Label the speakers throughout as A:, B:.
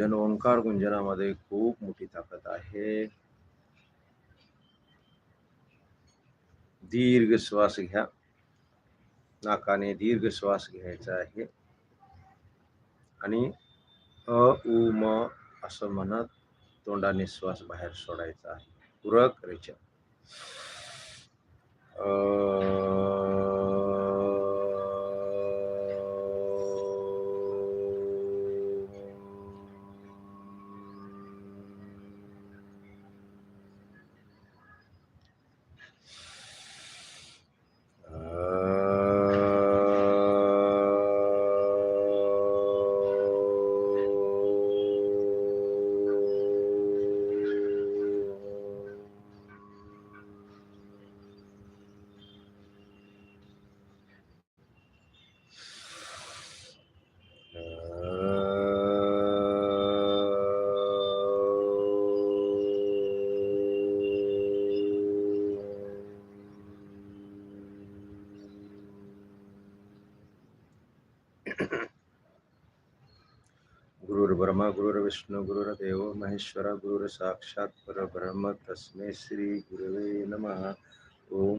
A: जन ओंकार गुंजनामध्ये खूप मोठी ताकद आहे. दीर्घ श्वास घ्या. नाकाने दीर्घ श्वास घ्यायचा आहे. आणि अ उ म असं म्हणत तोंडाने श्वास बाहेर सोडायचा आहे. पूरक रेचा गुरुर्ब्रह्मा गुरुर्विष्णू गुरुर्देव महेश्वर गुरुर साक्षात परब्रह्म तस्मै श्री गुरुवे नमः. ओम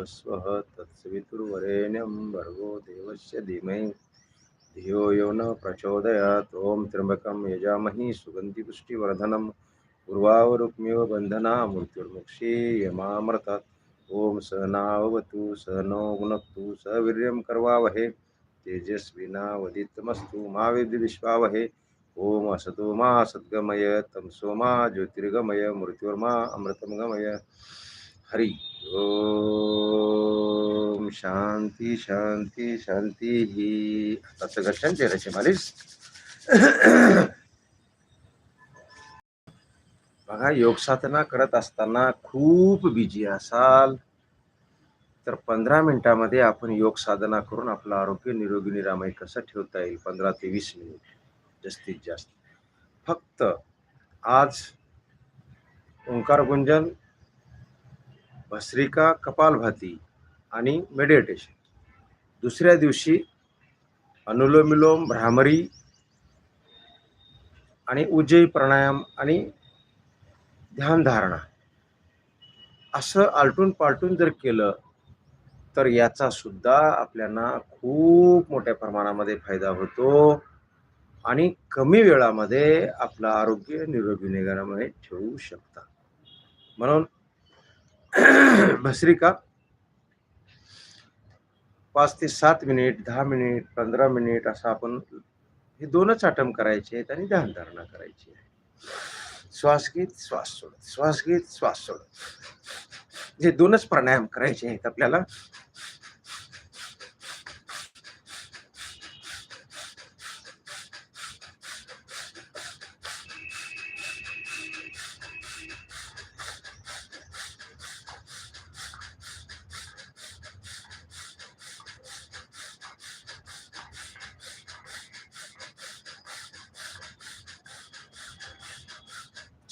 A: स्वः तत्सवितुर्वरेण्यं भर्गो देवस्य धीमहि. धियो यो न प्रचोदयात्. ॐ त्र्यम्बकं यजामहि सुगन्धिपुष्टिवर्धनम्. पूर्वावरुक्मिव बन्धना मृत्युर्मुक्षी यमामृतात्. ॐ सहनावतु सहनो गुणक्तु सवीर्यं करवावहे. तेजस्विनावदितमस्तु मा विद्विश्वावहे ओम असतो मा सद्गमय तमसो मा ज्योतिर्गमय मृत्युर्मा अमृतमगमय हरी हरि ओम शांती शांती शांती ही। आता घरच्यान चेहऱ्याची मालिश बघा योग साधना करत असताना खूप बिजी असाल. तर पंधरा मिनिटामध्ये आपण योग साधना करून आपलं आरोग्य निरोगी निरामय कसं ठेवता येईल? पंधरा ते वीस मिनिट. जास्तीत जास्त. फक्त आज ओंकार गुंजन भस्रिका कपालभाती आणि मेडिटेशन दुसऱ्या दिवशी अनुलोम विलोम भ्रामरी आणि उज्जयी प्राणायाम आणि ध्यानधारणा असं आलटून पालटून जर केलं तर याचा सुद्धा आपल्याला खूप मोठ्या प्रमाणामध्ये फायदा होतो. आणि कमी वेळामध्ये आपलं आरोग्य निरोगी निगारामध्ये ठेवू शकता. म्हणून भस्रिका पाच ते सात मिनिट दहा मिनिट पंधरा मिनिट असं आपण हे दोनच आटम करायचे आहेत आणि ध्यानधारणा करायची आहे. श्वास घेत श्वास सोडत श्वास घेत श्वास सोडत. हे दोनच प्राणायाम करायचे आहेत आपल्याला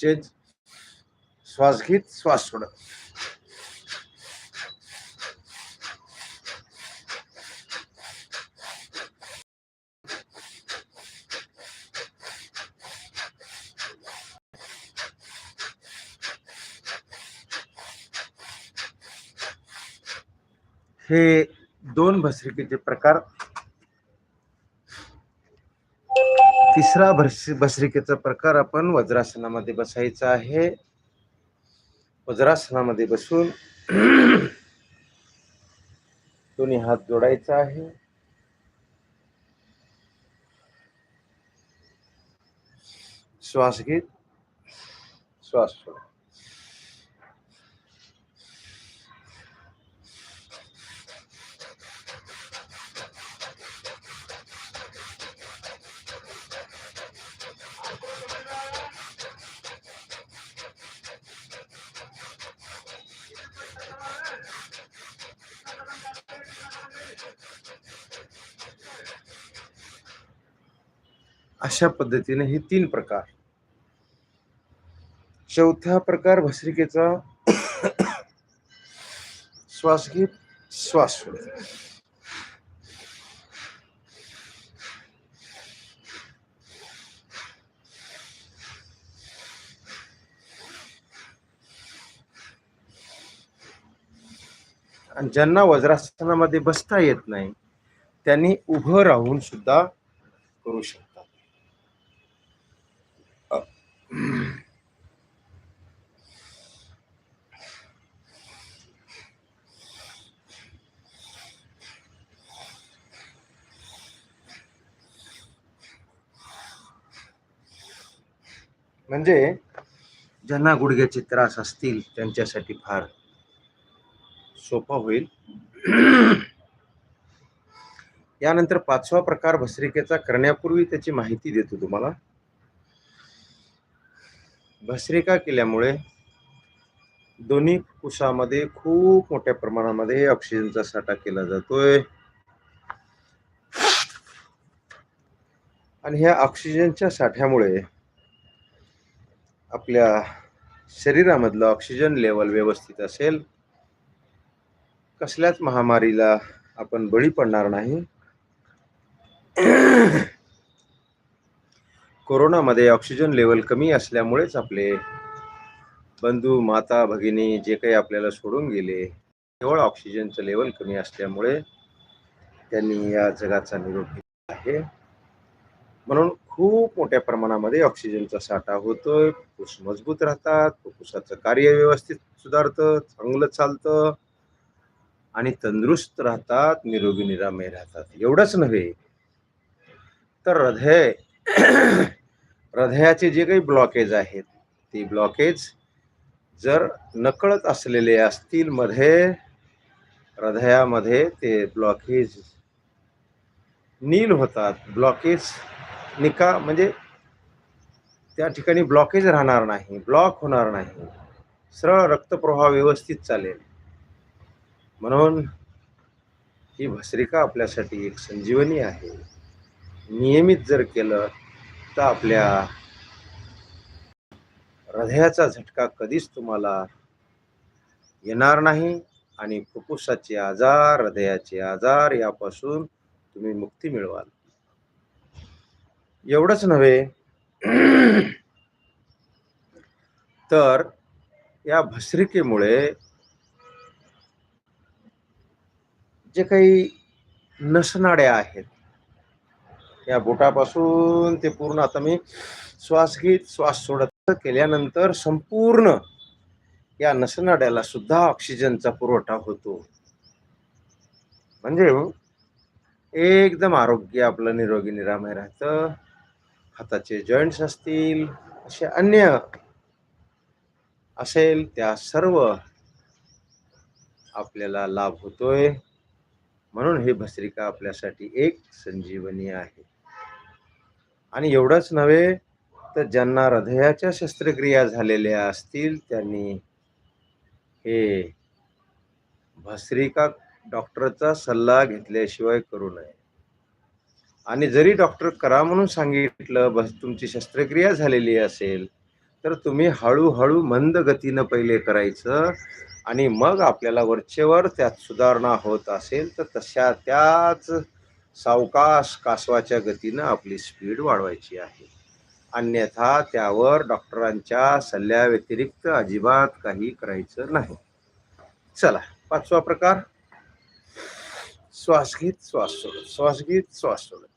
A: चेंज श्वास घेत श्वास सोडत हे दोन भस्रिकेचे प्रकार तिसरा भस भस्रिकेचा प्रकार आपण वज्रासनामध्ये बसायचा आहे. वज्रासनामध्ये बसून दोन्ही हात जोडायचा आहे. श्वास घेत. श्वास सोडा. अशा पद्धतीने हे तीन प्रकार. चौथा प्रकार भस्रिकेचा श्वास घेत श्वास आणि ज्यांना वज्रासनामध्ये बसता येत नाही त्यांनी उभं राहून सुद्धा करू शकतो. म्हणजे ज्यांना गुडघ्याचे त्रास असतील त्यांच्यासाठी फार सोपा होईल. यानंतर पाचवा प्रकार भस्रिकेचा करण्यापूर्वी त्याची माहिती देतो तुम्हाला. भस्रिका केल्यामुळे दोन्ही फुफ्फुसामध्ये खूप मोठ्या प्रमाणामध्ये ऑक्सिजनचा साठा केला जातोय. आणि ह्या ऑक्सिजनच्या साठ्यामुळे आपल्या शरीरामधलं ऑक्सिजन लेवल व्यवस्थित असेल. कसल्याच महामारीला आपण बळी पडणार नाही. कोरोनामध्ये ऑक्सिजन लेवल कमी असल्यामुळेच आपले बंधू माता भगिनी जे काही आपल्याला सोडून गेले केवळ ऑक्सिजनचं लेवल कमी असल्यामुळे त्यांनी या जगाचा निरोप घेतला आहे. म्हणून खूप मोठ्या प्रमाणामध्ये ऑक्सिजनचा साठा होतोय. फुफ्फुस मजबूत राहतात फुफ्फुसाचं कार्य व्यवस्थित सुधारतं चांगलं चालतं आणि तंदुरुस्त राहतात निरोगी निरामय राहतात. एवढंच नव्हे तर हृदय हृदयाचे जे काही ब्लॉकेज आहेत ते ब्लॉकेज जर नकळत असलेले असतील मध्ये हृदयामध्ये ते ब्लॉकेज नील होतात. ब्लॉकेज निका म्हणजे त्या ठिकाणी ब्लॉकेज राहणार नाही ब्लॉक होणार नाही. सरळ रक्तप्रवाह व्यवस्थित चालेल. म्हणून ही भस्रिका आपल्यासाठी एक संजीवनी आहे. नियमित जर केलं फक्त आपल्या हृदयाचा झटका कधीच तुम्हाला येणार नाही आणि फुफ्फुसाचे आजार हृदयाचे आजार यापासून तुम्ही मुक्ती मिळवाल. एवढंच नव्हे तर या भस्रिकेमुळे जे काही नसनाड्या आहेत या बोटापासून ते पूर्ण आता मी श्वास घेत श्वास सोडत केल्यानंतर संपूर्ण या नसनाड्याला सुद्धा ऑक्सिजनचा पुरवठा होतो. म्हणजे एकदम आरोग्य आपलं निरोगी निरामय राहतं. हाताचे जॉईंट्स असतील असे अन्य असेल त्या सर्व आपल्याला लाभ होतोय. म्हणून हे भस्त्रिका आपल्यासाठी एक संजीवनी आहे. आणि एवढंच नव्हे तर ज्यांना हृदयाच्या शस्त्रक्रिया झालेल्या असतील त्यांनी हे भस्त्रिका डॉक्टरचा सल्ला घेतल्याशिवाय करू नये. आणि जरी डॉक्टर करा म्हणून सांगितलं बस तुमची शस्त्रक्रिया झालेली असेल तर तुम्ही हळूहळू मंद गतीनं पहिले करायचं आणि मग आपल्याला वरचेवर त्यात सुधारणा होत असेल तर तशा त्याच सावकाश कासवाच्या गतीनं आपली स्पीड वाढवायची आहे. अन्यथा त्यावर डॉक्टरांच्या सल्ल्याव्यतिरिक्त अजिबात काही करायचं नाही. चला पाचवा प्रकार. श्वास घेत श्वास सोडत श्वास घेत श्वास सोडत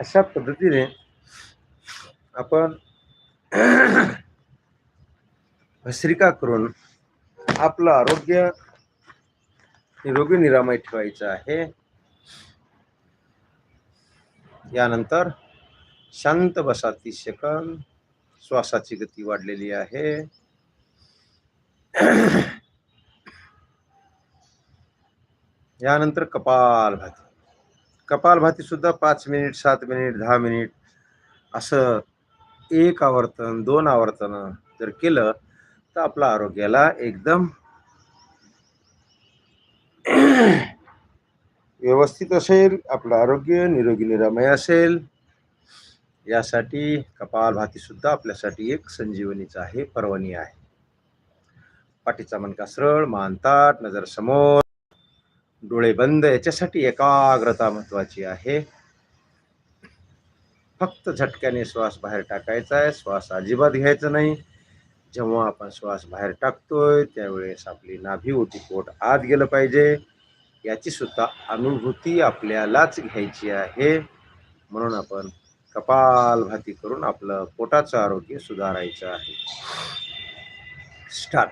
A: अशा पद्धतीने आपण भस्रिका करून आपलं आरोग्य निरोगी निरामय ठेवायचं आहे. यानंतर शांत बसा तीस सेकंद. श्वासाची गती वाढलेली आहे. यानंतर कपालभाती कपालभाती सुद्धा पाच मिनिट सात मिनिट दहा मिनिट असं एक आवर्तन दोन आवर्तन जर केलं तर आपल्या आरोग्याला एकदम व्यवस्थित असेल आपलं आरोग्य निरोगी निरामय असेल. यासाठी कपालभाती सुद्धा आपल्यासाठी एक संजीवनीचा आहे पर्वणी आहे. पाठीचा मनका सरळ मान ताट नजर समोर. डोळे बंद याच्यासाठी एकाग्रता महत्वाची आहे. फक्त झटक्याने श्वास बाहेर टाकायचा आहे. श्वास अजिबात घ्यायचा नाही. जेव्हा आपण श्वास बाहेर टाकतोय त्यावेळेस आपली नाभी ओटीपोट आत गेलं पाहिजे. याची सुद्धा अनुभूती आपल्यालाच घ्यायची आहे. म्हणून आपण कपालभाती करून आपलं पोटाचं आरोग्य सुधारायचं आहे. स्टार्ट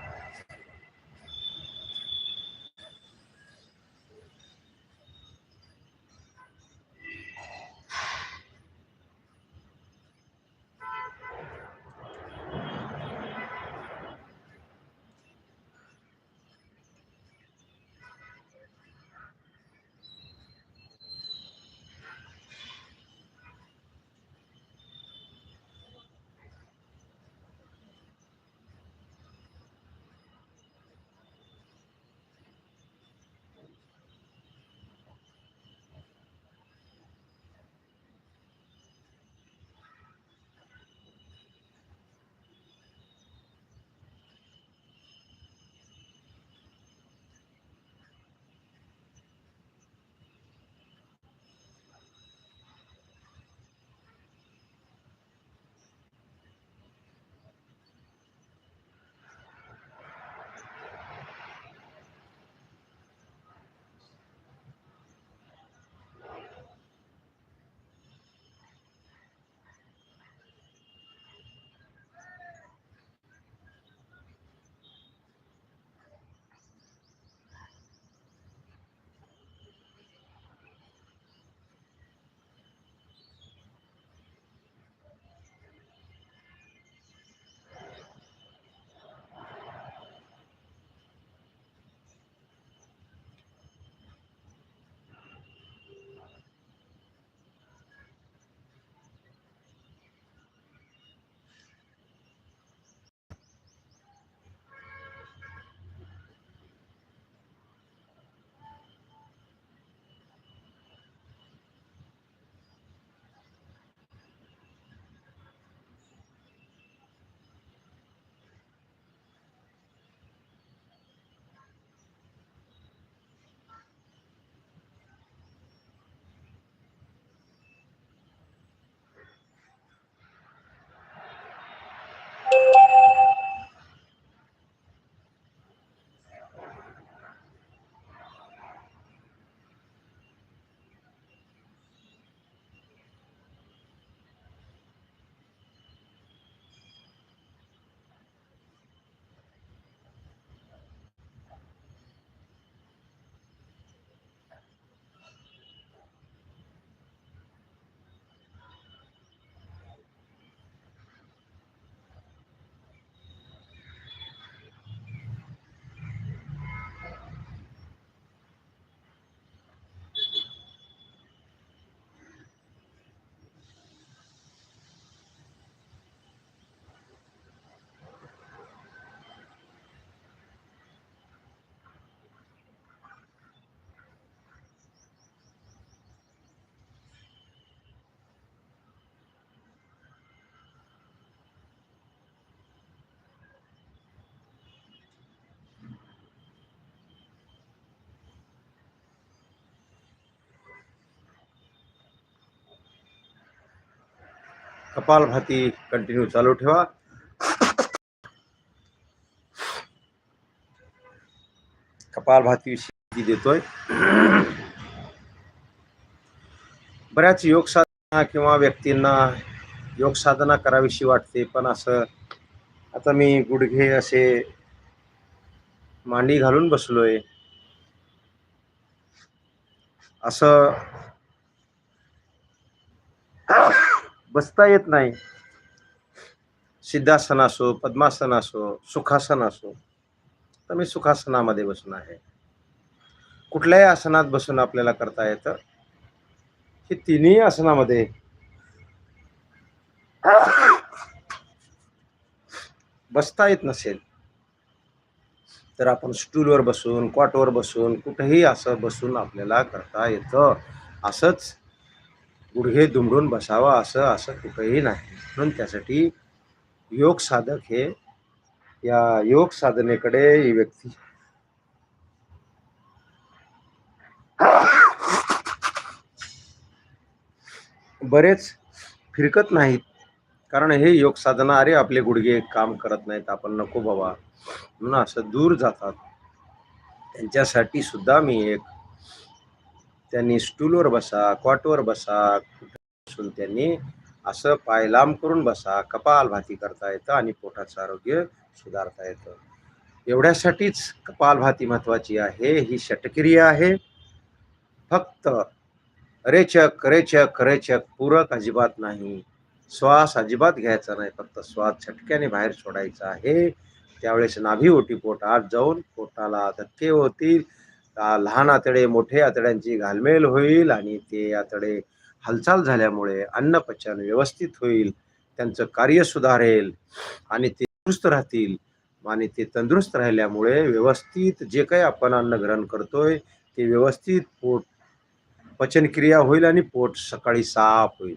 A: कपालभाती कंटिन्यू चालू ठेवा. कपालभाती देतोय. बऱ्याच योग साधना किंवा व्यक्तींना योग साधना करावीशी वाटते पण असं आता मी गुडघे असे मांडी घालून बसलोय. असं बसता येत नाही. सिद्धासन असो पद्मासन असो सुखासन असो तर मी सुखासनामध्ये बसून आहे. कुठल्याही आसनात बसून आपल्याला करता येतं. की तिन्ही आसनामध्ये बसता येत नसेल तर आपण स्टूलवर बसून क्वाटवर बसून कुठेही असं बसून आपल्याला करता येतं. असंच गुडघे दुमडून बसावा असं असं कुठंही नाही. म्हणून त्यासाठी योग साधक हे या योग साधनेकडे ही व्यक्ती. बरेच फिरकत नाहीत. कारण हे योग साधना अरे आपले गुडघे काम करत नाहीत. आपण नको बाबा. म्हणून असं दूर जातात. त्यांच्यासाठी सुद्धा मी एक त्यांनी स्टूलवर बसा कॉटवर बसा बसून त्यांनी असं पाय लांब करून बसा कपाल भाती करता येतं आणि पोटाचं आरोग्य सुधारता येतं. एवढ्यासाठीच कपालभाती महत्वाची आहे ही षटक्रिया आहे. फक्त रेचक रेचक रेचक पूरक अजिबात नाही. श्वास अजिबात घ्यायचा नाही फक्त श्वास छटक्याने बाहेर सोडायचा आहे. त्यावेळेस नाभी ओटी पोट आत जाऊन पोटाला धक्के होतील. लहान आतडे मोठे आतड्यांची घालमेल होईल आणि ते आतडे हालचाल झाल्यामुळे अन्नपचन व्यवस्थित होईल त्यांचं कार्य सुधारेल आणि ते तंदुरुस्त राहतील आणि ते तंदुरुस्त राहिल्यामुळे व्यवस्थित जे काही आपण अन्न ग्रहण करतोय ते व्यवस्थित पोट पचनक्रिया होईल आणि पोट सकाळी साफ होईल.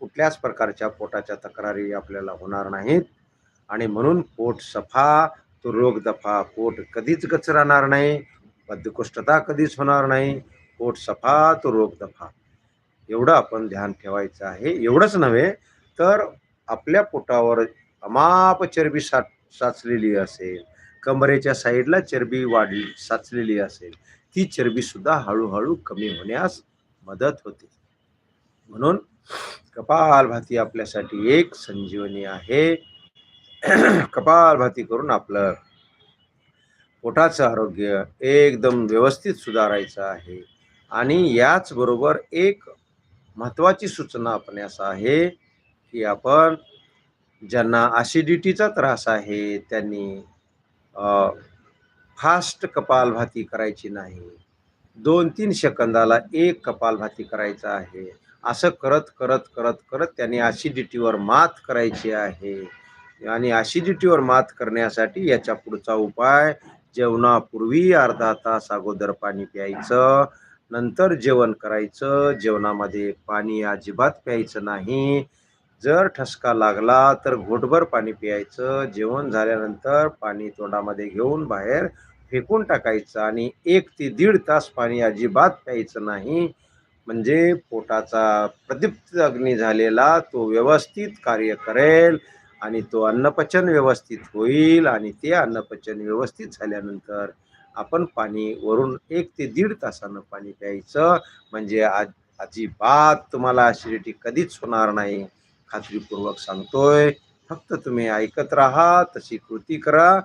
A: कुठल्याच प्रकारच्या पोटाच्या तक्रारी आपल्याला होणार नाहीत आणि म्हणून पोट सफा तो रोग दफा पोट कधीच गच राहणार नाही. बद्धकोष्ठता कधीच होणार नाही. पोट सफा तो रोग दफा. एवढं आपण ध्यान ठेवायचं आहे. एवढंच नव्हे तर आपल्या पोटावर अमाप चरबी साच साचलेली असेल कमरेच्या साईडला चरबी वाढली साचलेली असेल ती चरबीसुद्धा हळूहळू कमी होण्यास मदत होते. म्हणून कपालभाती आपल्यासाठी एक संजीवनी आहे. कपालभाती करून आपलं पोटाचं आरोग्य एकदम व्यवस्थित सुधारायचं आहे. आणि याचबरोबर एक महत्त्वाची सूचना आपण असं आहे की आपण ज्यांना ॲसिडिटीचा त्रास आहे त्यांनी फास्ट कपालभाती करायची नाही. दोन तीन सेकंदाला एक कपालभाती करायचा आहे. असं करत करत करत करत त्यांनी ॲसिडिटीवर मात करायची आहे. आणि ॲसिडिटीवर मात करण्यासाठी याच्या पुढचा उपाय जेवणापूर्वी अर्धा तास अगोदर पाणी प्यायचं. नंतर जेवण करायचं. जेवणामध्ये पाणी अजिबात प्यायचं नाही. जर ठसका लागला तर घोटभर पाणी प्यायचं. जेवण झाल्यानंतर पाणी तोंडामध्ये घेऊन बाहेर फेकून टाकायचं आणि एक ते दीड तास पाणी अजिबात प्यायचं नाही. म्हणजे पोटाचा प्रदीप्त अग्नी झालेला तो व्यवस्थित कार्य करेल. आणि तो अन्नपचन व्यवस्थित होईल आणि ते अन्नपचन व्यवस्थित झाल्यानंतर आपण पाणी वरून एक ते दीड तासानं पाणी प्यायचं. म्हणजे आज अजिबात तुम्हाला ॲसिडिटी कधीच होणार नाही. खात्रीपूर्वक सांगतोय. फक्त तुम्ही ऐकत राहा तशी कृती करा.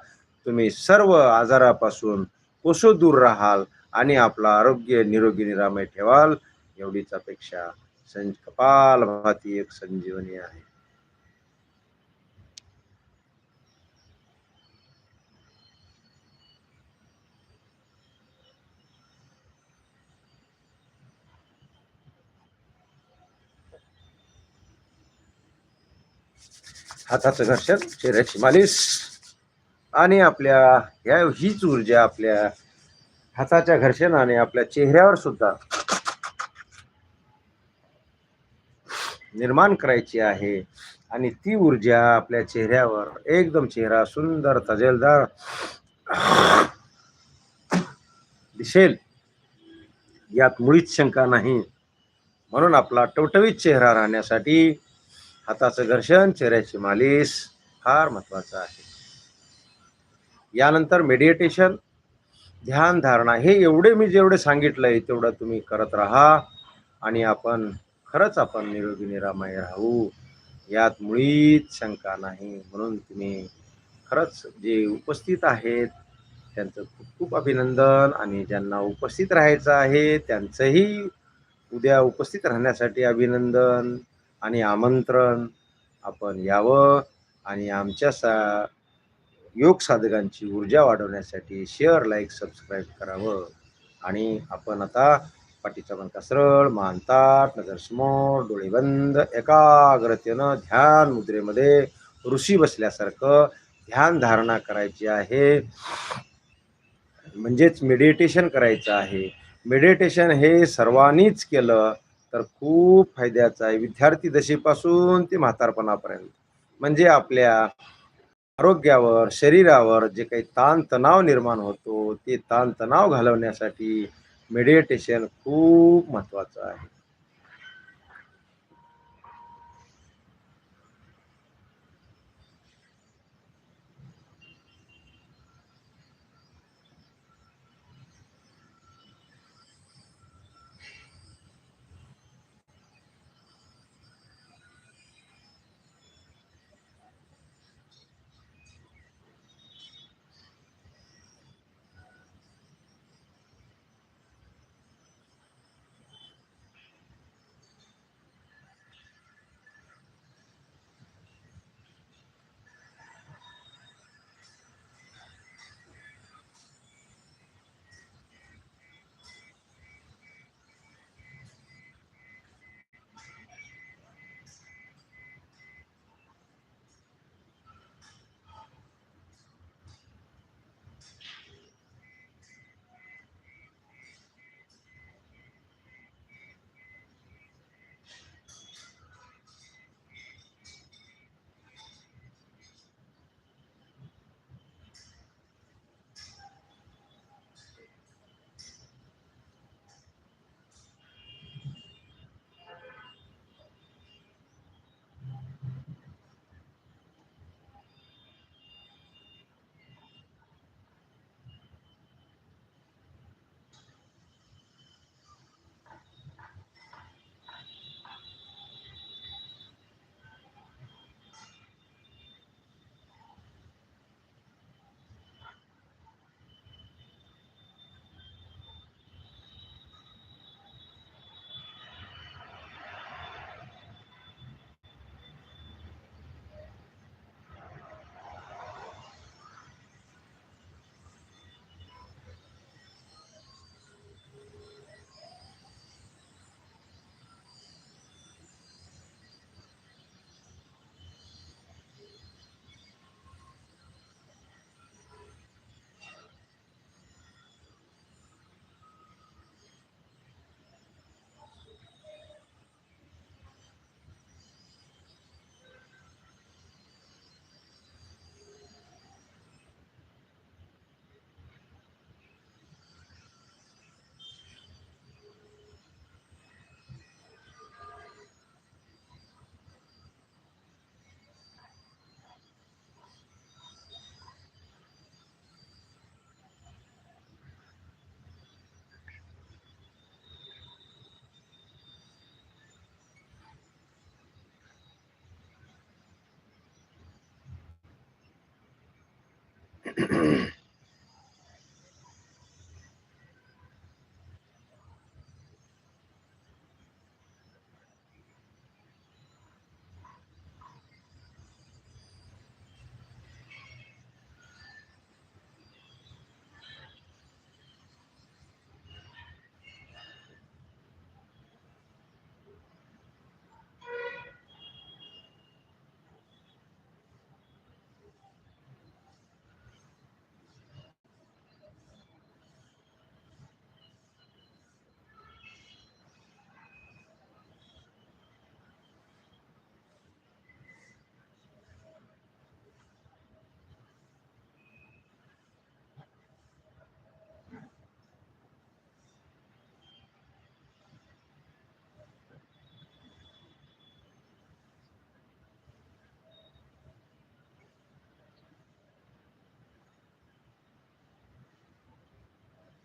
A: तुम्ही सर्व आजारापासून कोसो दूर राहाल आणि आपलं आरोग्य निरोगी निरामय ठेवाल. एवढीच अपेक्षा संज कपाल भाती एक संजीवनी आहे. हाताचं घर्षण चेहऱ्याची मालिश. आणि आपल्या ह्या हीच ऊर्जा आपल्या हाताच्या घर्षणाने आपल्या चेहऱ्यावर सुद्धा निर्माण करायची आहे. आणि ती ऊर्जा आपल्या चेहऱ्यावर एकदम चेहरा सुंदर तजेलदार दिसेल. यात मुळीच शंका नाही. म्हणून आपला टवटवीत चेहरा राहण्यासाठी हाताचं घर्षण चेहऱ्याची मालिश फार महत्वाचं आहे. यानंतर मेडिटेशन ध्यान धारणा हे एवढे मी जेवढे सांगितलंय तेवढं तुम्ही करत राहा आणि आपण खरंच आपण निरोगी निरामय राहू. यात मुळीच शंका नाही. म्हणून तुम्ही खरंच जे उपस्थित आहेत त्यांचं खूप खूप अभिनंदन. आणि ज्यांना उपस्थित राहायचं आहे त्यांचंही उद्या उपस्थित राहण्यासाठी अभिनंदन. आणि आमंत्रण आपण यावं आणि आमच्या सा योग साधकांची ऊर्जा वाढवण्यासाठी शेअर लाईक सबस्क्राईब करावं. आणि आपण आता पाठीचा बनका सरळ मानतात नजर समोर डोळे बंद एकाग्रतेनं ध्यान मुद्रेमध्ये ऋषी बसल्यासारखं ध्यान धारणा करायची आहे. म्हणजेच मेडिटेशन करायचं आहे. मेडिटेशन हे सर्वांनीच केलं तर खूप फायद्याचं आहे. विद्यार्थी दशेपासून ते म्हातारपणापर्यंत. म्हणजे आपल्या आरोग्यावर शरीरावर जे काही ताणतणाव निर्माण होतो ते ताणतणाव घालवण्यासाठी मेडिटेशन खूप महत्वाचं आहे.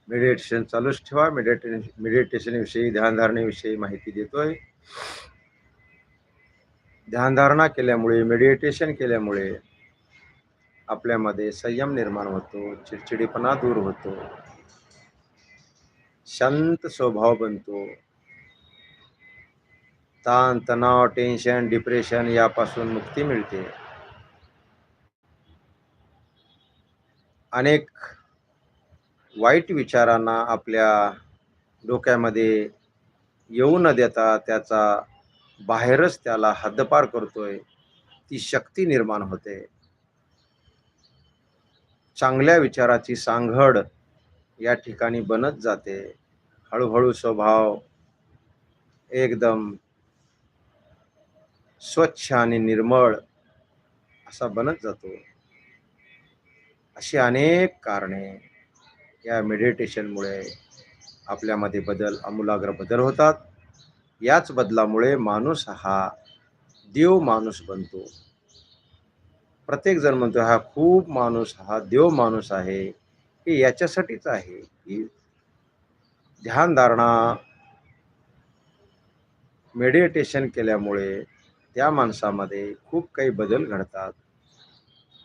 A: मेडिटेशन चालूच ठेवा. मेडिटेशन मेडिटेशनविषयी ध्यानधारणेविषयी माहिती देतोय. ध्यानधारणा केल्यामुळे मेडिटेशन केल्यामुळे आपल्यामध्ये संयम निर्माण होतो चिडचिडेपणा दूर होतो शांत स्वभाव बनतो. ताण तणाव टेन्शन डिप्रेशन यापासून मुक्ती मिळते. अनेक वाईट विचारांना आपल्या डोक्यामध्ये येऊ न देता त्याचा बाहेरच त्याला हद्दपार करतोय ती शक्ती निर्माण होते. चांगल्या विचाराची सांघड या ठिकाणी बनत जाते. हळूहळू स्वभाव एकदम स्वच्छ आणि निर्मळ असा बनत जातो. अशी अनेक कारणे या मेडिटेशनमुळे आपल्यामध्ये बदल आमूलाग्र बदल होतात. याच बदलामुळे माणूस हा देव माणूस बनतो. प्रत्येकजण म्हणतो हा खूप माणूस हा देव माणूस आहे हे याच्यासाठीच आहे. की ध्यानधारणा मेडिटेशन केल्यामुळे त्या माणसामध्ये खूप काही बदल घडतात.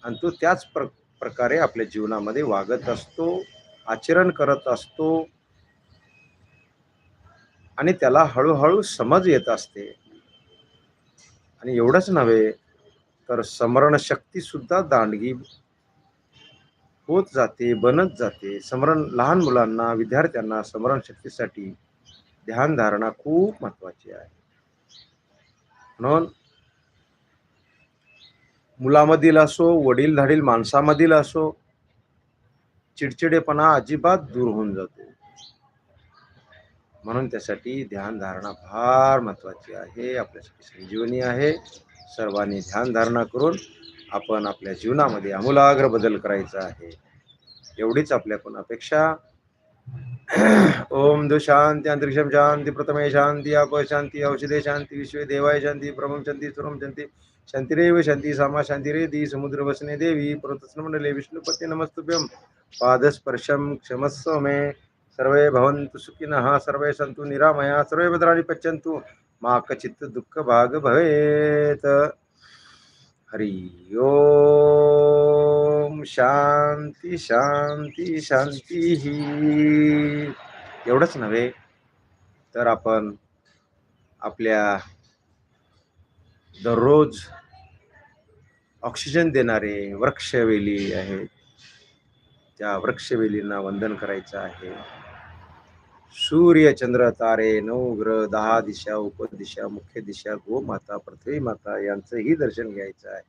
A: आणि तो त्याच प्र प्रकारे आपल्या जीवनामध्ये वागत असतो. आचरण करत असतो. आणि त्याला हळूहळू समज येत असते. आणि एवढंच नव्हे तर स्मरणशक्ती सुद्धा दांडगी होत जाते बनत जाते. स्मरण लहान मुलांना विद्यार्थ्यांना स्मरणशक्तीसाठी ध्यानधारणा खूप महत्वाची आहे. म्हणून मुलामधील असो वडील धाडील माणसामधील असो चिडचिडेपणा अजिबात दूर होऊन जातो. म्हणून त्यासाठी ध्यानधारणा फार महत्वाची आहे. आपल्यासाठी संजीवनी आहे. सर्वांनी ध्यानधारणा करून आपण आपल्या जीवनामध्ये आमूलाग्र बदल करायचा आहे. एवढीच आपल्याकडून अपेक्षा. ओम दु शांती अंतरिक्षम शांती प्रथमे शांती आप शांती औषधे शांती विश्वे देवाय शांती प्रभम शांती सुरम शांती शांतिरेव शांती सामा शांतिरे दी समुद्र वसने देवी पर्वतस्नमंडले विष्णुपती नमस्तुभ्यम। पादस्पर्शं क्षमस्व मे। सर्वे भवन्तु सुखिनः सर्वे सन्तु निरामया सर्वे भद्राणि पश्यन्तु मा कचित् दुःख भाग हरि ओम। शांती शांती शांती ही एवढंच नव्हे तर आपण आपल्या दररोज ऑक्सिजन देणारे वृक्षवेली आहेत त्या वृक्षवेलींना वंदन करायचं आहे. सूर्य चंद्र तारे नऊ ग्रह दहा दिशा उपदिशा मुख्य दिशा गोमाता पृथ्वी माता यांचंही दर्शन घ्यायचं आहे.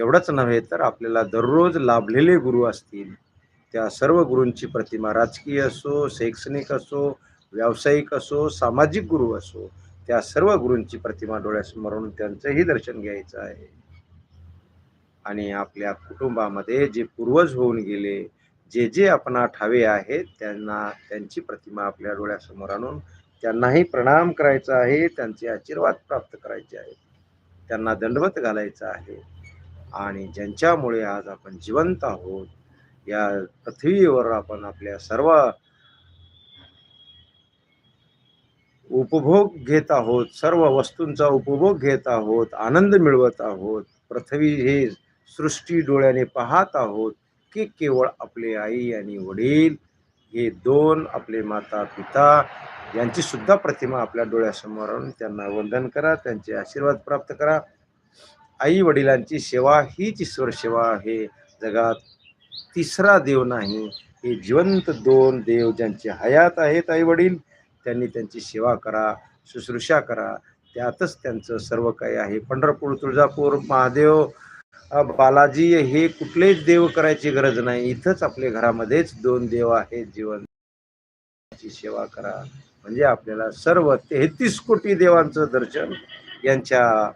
A: एवढंच नव्हे तर आपल्याला दररोज लाभलेले गुरु असतील. त्या सर्व गुरूंची प्रतिमा राजकीय असो शैक्षणिक असो व्यावसायिक असो सामाजिक गुरु असो त्या सर्व गुरूंची प्रतिमा डोळ्यासमोरून त्यांचंही दर्शन घ्यायचं आहे. आणि आपल्या कुटुंबामध्ये जे पूर्वज होऊन गेले जे जे आपण ठावे आहेत त्यांना त्यांची प्रतिमा आपल्या डोळ्यासमोर आणून त्यांनाही प्रणाम करायचा आहे त्यांचे आशीर्वाद प्राप्त करायचे आहेत. त्यांना दंडवत घालायचा आहे. आणि ज्यांच्यामुळे आज आपण जिवंत आहोत या पृथ्वीवर आपण आपल्या सर्व उपभोग घेत आहोत सर्व वस्तूंचा उपभोग घेत आहोत आनंद मिळवत आहोत. पृथ्वी हे सृष्टी डोळ्याने पाहत आहोत की केवळ आपले आई आणि वडील हे दोन आपले माता पिता यांची सुद्धा प्रतिमा आपल्या डोळ्यासमोर आणून त्यांना वंदन करा त्यांचे आशीर्वाद प्राप्त करा. आई वडिलांची सेवा हीच ईश्वर सेवा आहे. जगात तिसरा देव नाही हे जिवंत दोन देव ज्यांचे हयात आहेत आई वडील त्यांनी त्यांची सेवा करा शुश्रूषा करा. त्यातच त्यांचं सर्व काही आहे. पंढरपूर तुळजापूर महादेव बालाजी हे कुठलेच देव करायची गरज नाही. इथंच आपल्या घरामध्येच दोन देव आहेत. जीवन सेवा करा. म्हणजे आपल्याला सर्व तेहतीस कोटी देवांचं दर्शन यांच्या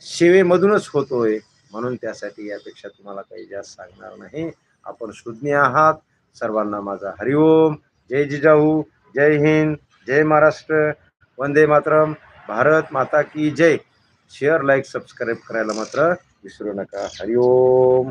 A: सेवेमधूनच होतोय. म्हणून त्यासाठी यापेक्षा तुम्हाला काही जास्त सांगणार नाही. आपण सुज्ञ आहात. सर्वांना माझा हरिओम. जय जिजाऊ. जय हिंद. जय महाराष्ट्र. वंदे मातरम. भारत माता की जय. शेअर लाईक सबस्क्राईब करायला मात्र ವಿಶ್ರುನಕ ಹರಿ ಓಂ